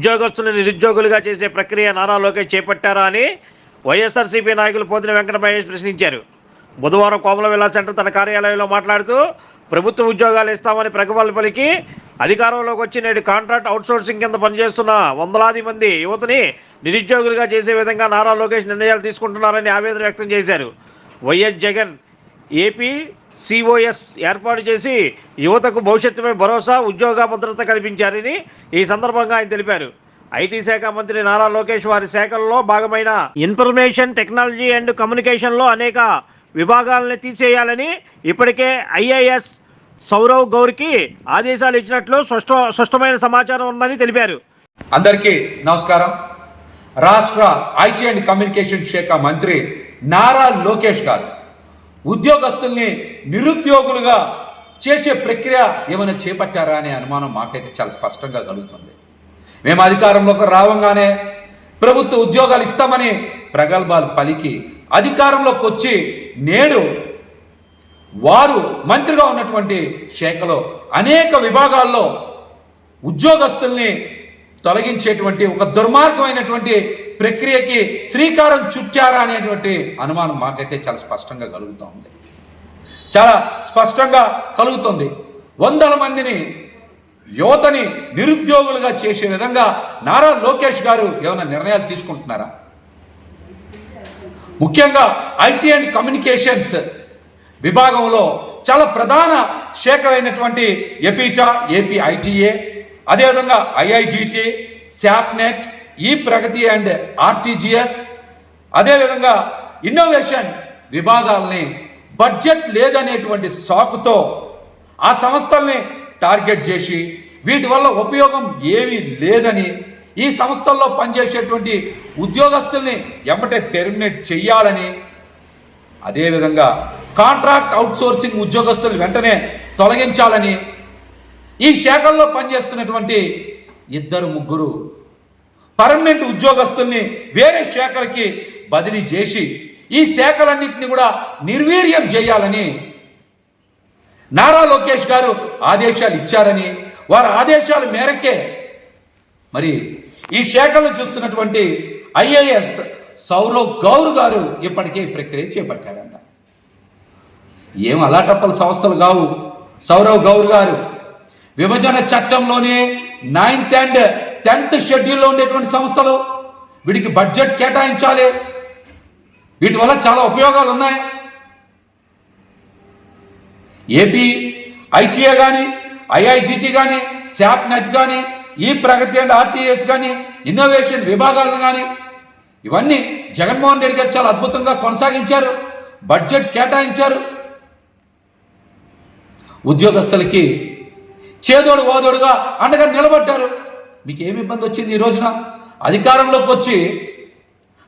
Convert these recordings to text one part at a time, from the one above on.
ఉద్యోగస్తులను నిరుద్యోగులుగా చేసే ప్రక్రియ నారా లోకేష్ చేపట్టారా అని వైఎస్ఆర్సీపీ నాయకులు పోతిన వెంకట మహేష్ ప్రశ్నించారు. బుధవారం కోమల విలా సెంటర్ తన కార్యాలయంలో మాట్లాడుతూ ప్రభుత్వ ఉద్యోగాలు ఇస్తామని ప్రగల్భాలు పలికి అధికారంలోకి వచ్చి నేడు కాంట్రాక్ట్ అవుట్సోర్సింగ్ కింద పనిచేస్తున్న వందలాది మంది యువతని నిరుద్యోగులుగా చేసే విధంగా నారా లోకేష్ నిర్ణయాలు తీసుకుంటున్నారని ఆవేదన వ్యక్తం చేశారు. వైఎస్ జగన్ ఏపీ సిఓఎస్ ఏర్పాటు చేసి యువతకు భవిష్యత్తుపై భరోసా ఉద్యోగ భద్రత కల్పించారని ఈ సందర్భంగా ఆయన తెలిపారు. ఐటీ శాఖ మంత్రి నారా లోకేష్ వారి శాఖల్లో భాగమైన ఇన్ఫర్మేషన్ టెక్నాలజీ అండ్ కమ్యూనికేషన్లో అనేక విభాగాలను తీసేయాలని ఇప్పటికే ఐఏఎస్ సౌరవ్ గౌర్కి ఆదేశాలు ఇచ్చినట్లు స్పష్ట స్పష్టమైన సమాచారం ఉందని తెలిపారు. అందరికీ నమస్కారం. రాష్ట్ర ఐటీ అండ్ కమ్యూనికేషన్ శాఖ మంత్రి నారా లోకేష్ గారు ఉద్యోగస్తుల్ని నిరుద్యోగులుగా చేసే ప్రక్రియ ఏమైనా చేపట్టారా అనే అనుమానం మాకైతే చాలా స్పష్టంగా కలుగుతుంది. మేము అధికారంలోకి రావంగానే ప్రభుత్వ ఉద్యోగాలు ఇస్తామని ప్రగల్భాలు పలికి అధికారంలోకి వచ్చి నేడు వారు మంత్రిగా ఉన్నటువంటి శాఖలో అనేక విభాగాల్లో ఉద్యోగస్తుల్ని తొలగించేటువంటి ఒక దుర్మార్గమైనటువంటి ప్రక్రియకి శ్రీకారం చుట్టారా అనేటువంటి అనుమానం మాకైతే చాలా స్పష్టంగా కలుగుతూ ఉంది. చాలా స్పష్టంగా కలుగుతుంది. వందల మందిని యువతని నిరుద్యోగులుగా చేసే విధంగా నారా లోకేష్ గారు ఏమైనా నిర్ణయాలు తీసుకుంటున్నారా? ముఖ్యంగా ఐటీ అండ్ కమ్యూనికేషన్స్ విభాగంలో చాలా ప్రధాన శాఖలైనటువంటి ఎపిటా ఎపీటా ఏపీ ఐటీఏ అదేవిధంగా IIGT SAPNET e Pragati and RTGS అదేవిధంగా ఇన్నోవేషన్ విభాగాల్ని బడ్జెట్ లేదనేటువంటి సాకుతో ఆ సంస్థల్ని టార్గెట్ చేసి వీటి వల్ల ఉపయోగం ఏమీ లేదని ఈ సంస్థల్లో పనిచేసేటువంటి ఉద్యోగస్తుల్ని ఎమ్మటే టెర్మినేట్ చేయాలని అదేవిధంగా కాంట్రాక్ట్ అవుట్సోర్సింగ్ ఉద్యోగస్తులు వెంటనే తొలగించాలని ఈ శాఖల్లో పనిచేస్తున్నటువంటి ఇద్దరు ముగ్గురు పర్మనెంట్ ఉద్యోగస్తుల్ని వేరే శాఖలకి బదిలీ చేసి ఈ శాఖలన్నింటినీ కూడా నిర్వీర్యం చేయాలని నారా లోకేష్ గారు ఆదేశాలు ఇచ్చారని వారి ఆదేశాల మేరకే మరి ఈ శాఖలను చూస్తున్నటువంటి ఐఏఎస్ సౌరవ్ గౌర్ గారు ఇప్పటికే ఈ ప్రక్రియ చేపట్టారంట. ఏం అలాటప్పల సంస్థలు కావు. సౌరవ్ గౌర్ గారు విభజన చట్టంలోనే నైన్త్ అండ్ టెన్త్ షెడ్యూల్లో ఉండేటువంటి సంస్థలు వీటికి బడ్జెట్ కేటాయించాలి. వీటి వల్ల చాలా ఉపయోగాలు ఉన్నాయి. ఏపీ ఐటీఏ కానీ ఐఐజిటి కానీ శాప్ నెట్ కానీ ఈ ప్రగతి అండ్ ఆర్టీఎస్ కానీ ఇన్నోవేషన్ విభాగాలను కానీ ఇవన్నీ జగన్మోహన్ రెడ్డి గారు చాలా అద్భుతంగా కొనసాగించారు బడ్జెట్ కేటాయించారు. ఉద్యోగస్తులకి చేదోడు ఓదోడుగా అండగా నిలబడ్డారు. మీకు ఏమి ఇబ్బంది వచ్చింది ఈ రోజున? అధికారంలోకి వచ్చి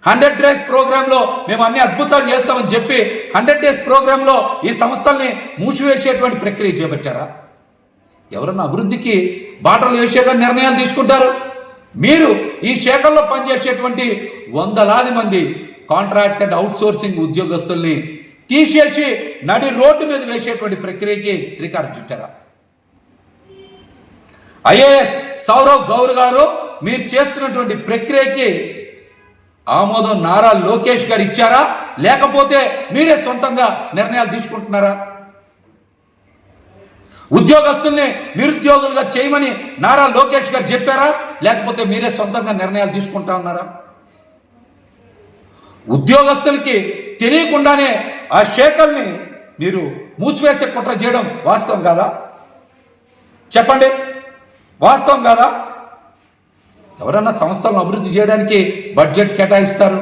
హండ్రెడ్ డేస్ ప్రోగ్రాంలో మేము అన్ని అద్భుతాలు చేస్తామని చెప్పి హండ్రెడ్ డేస్ ప్రోగ్రాంలో ఈ సంస్థల్ని మూసివేసేటువంటి ప్రక్రియ చేపట్టారా? ఎవరన్నా అభివృద్ధికి బాటలు వేసేగా నిర్ణయాలు తీసుకుంటారు? మీరు ఈ శాఖల్లో పనిచేసేటువంటి వందలాది మంది కాంట్రాక్ట్ అండ్ అవుట్సోర్సింగ్ ఉద్యోగస్తుల్ని తీసేసి నడి రోడ్డు మీద వేసేటువంటి ప్రక్రియకి శ్రీకారం చుట్టారా? ఐఏఎస్ సౌరవ్ గౌర్ గారు మీరు చేస్తున్నటువంటి ప్రక్రియకి ఆమోదం నారా లోకేష్ గారు ఇచ్చారా? లేకపోతే మీరే సొంతంగా నిర్ణయాలు తీసుకుంటున్నారా? ఉద్యోగస్తుల్ని నిరుద్యోగులుగా చేయమని నారా లోకేష్ గారు చెప్పారా? లేకపోతే మీరే సొంతంగా నిర్ణయాలు తీసుకుంటా ఉన్నారా? ఉద్యోగస్తులకి తెలియకుండానే ఆ షేకల్ని మీరు మూసివేసే కుట్ర చేయడం వాస్తవం కాదా? చెప్పండి. వాస్తవం కాదా? ఎవరన్నా సంస్థలను అభివృద్ధి చేయడానికి బడ్జెట్ కేటాయిస్తారు?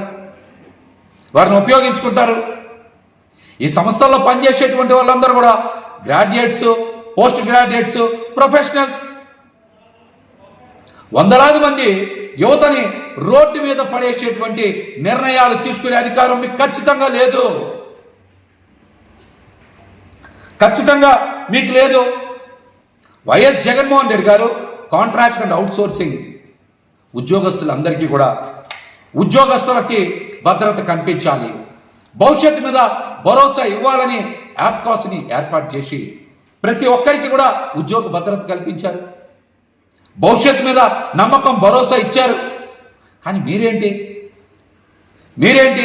వారిని ఉపయోగించుకుంటారు? ఈ సంస్థల్లో పనిచేసేటువంటి వాళ్ళందరూ కూడా గ్రాడ్యుయేట్స్ పోస్ట్ గ్రాడ్యుయేట్స్ ప్రొఫెషనల్స్. వందలాది మంది యువతని రోడ్డు మీద పడేసేటువంటి నిర్ణయాలు తీసుకునే అధికారం మీకు ఖచ్చితంగా లేదు. ఖచ్చితంగా మీకు లేదు. వైఎస్ జగన్మోహన్ రెడ్డి గారు కాంట్రాక్ట్ అండ్ అవుట్సోర్సింగ్ ఉద్యోగస్తులందరికీ కూడా ఉద్యోగస్తులకి భద్రత కల్పించాలి. భవిష్యత్తు మీద భరోసా ఇవ్వాలని యాప్కాస్ని ఏర్పాటు చేసి ప్రతి ఒక్కరికి కూడా ఉద్యోగ భద్రత కల్పించారు. భవిష్యత్తు మీద నమ్మకం భరోసా ఇచ్చారు. కానీ మీరేంటి? మీరేంటి?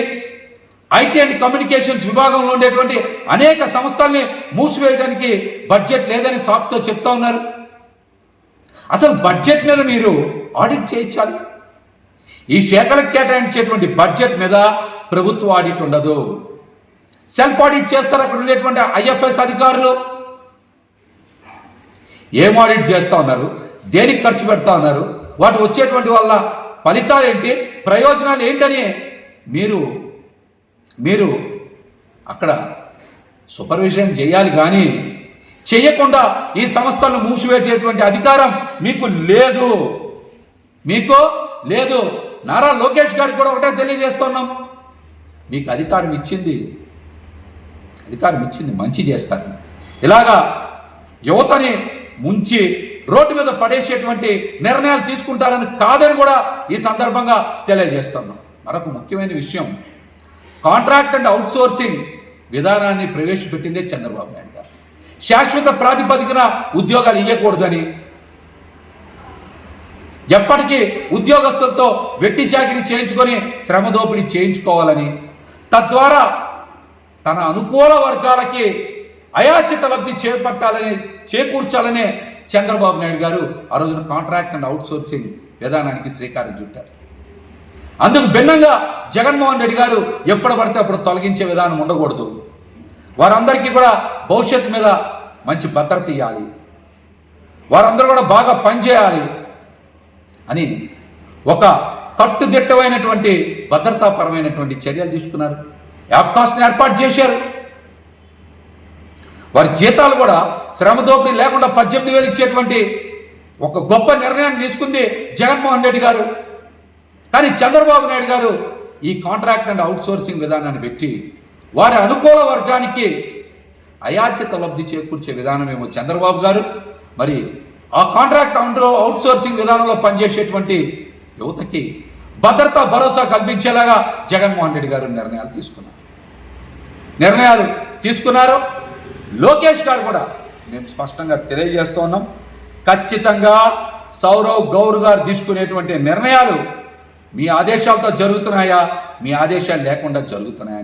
ఐటీ అండ్ కమ్యూనికేషన్స్ విభాగంలో ఉండేటువంటి అనేక సంస్థల్ని మూసివేయడానికి బడ్జెట్ లేదని సాకుతో చెప్తా ఉన్నారు. అసలు బడ్జెట్ మీద మీరు ఆడిట్ చేయించాలి? ఈ శాఖలకు కేటాయించేటువంటి బడ్జెట్ మీద ప్రభుత్వ ఆడిట్ ఉండదు. సెల్ఫ్ ఆడిట్ చేస్తారు అక్కడ ఉండేటువంటి ఐఎఫ్ఎస్ అధికారులు. ఏం ఆడిట్ చేస్తా ఉన్నారు? దేనికి ఖర్చు పెడతా ఉన్నారు? వాటి వచ్చేటువంటి వల్ల ఫలితాలు ఏంటి? ప్రయోజనాలు ఏంటని మీరు మీరు అక్కడ సూపర్విజన్ చేయాలి కానీ చేయకుండా ఈ సంస్థలను మూసివేసేటువంటి అధికారం మీకు లేదు. మీకు లేదు. నారా లోకేష్ గారికి కూడా ఒకటే తెలియజేస్తున్నాం. మీకు అధికారం ఇచ్చింది. అధికారం ఇచ్చింది మంచి చేస్తారు. ఇలాగా యువతని ముంచి రోడ్డు మీద పడేసేటువంటి నిర్ణయాలు తీసుకుంటారని కాదని కూడా ఈ సందర్భంగా తెలియజేస్తున్నాం. మరొక ముఖ్యమైన విషయం కాంట్రాక్ట్ అండ్ అవుట్సోర్సింగ్ విధానాన్ని ప్రవేశపెట్టిందే చంద్రబాబు నాయుడు. శాశ్వత ప్రాతిపదికన ఉద్యోగాలు ఇవ్వకూడదని ఎప్పటికీ ఉద్యోగస్తులతో వెట్టి చాకిరి చేయించుకొని శ్రమ దోపిడీ చేయించుకోవాలని. తద్వారా తన అనుకూల వర్గాలకి అయాచిత లబ్ధి చేపట్టాలని చేకూర్చాలనే చంద్రబాబు నాయుడు గారు ఆ రోజున కాంట్రాక్ట్ అండ్ అవుట్సోర్సింగ్ విధానానికి శ్రీకారం చుట్టారు. అందుకు భిన్నంగా జగన్మోహన్ రెడ్డి గారు ఎప్పుడు పడితే అప్పుడు తొలగించే విధానం ఉండకూడదు. వారందరికీ కూడా భవిష్యత్తు మీద మంచి భద్రత ఇవ్వాలి వారందరూ కూడా బాగా పనిచేయాలి అని ఒక కట్టుదిట్టమైనటువంటి భద్రతాపరమైనటువంటి చర్యలు తీసుకున్నారు. యాప్కాస్ట్ని ఏర్పాటు చేశారు. వారి జీతాలు కూడా శ్రమ దోపిడీ లేకుండా పద్దెనిమిది వేలు ఇచ్చేటువంటి ఒక గొప్ప నిర్ణయాన్ని తీసుకుంది జగన్మోహన్ రెడ్డి గారు. కానీ చంద్రబాబు నాయుడు గారు ఈ కాంట్రాక్ట్ అండ్ అవుట్సోర్సింగ్ విధానాన్ని పెట్టి వారి అనుకూల వర్గానికి అయాచిత లబ్ధి చేకూర్చే ఏమో చంద్రబాబు గారు. మరి ఆ కాంట్రాక్ట్ అండ్ అవుట్సోర్సింగ్ విధానంలో పనిచేసేటువంటి యువతకి భద్రత భరోసా కల్పించేలాగా జగన్మోహన్ రెడ్డి గారు నిర్ణయాలు తీసుకున్నారు. నిర్ణయాలు తీసుకున్నారు. లోకేష్ గారు కూడా మేము స్పష్టంగా తెలియజేస్తూ ఉన్నాం. ఖచ్చితంగా సౌరవ్ గౌర్ గారు తీసుకునేటువంటి నిర్ణయాలు మీ ఆదేశాలతో జరుగుతున్నాయా? మీ ఆదేశాలు లేకుండా జరుగుతున్నాయా?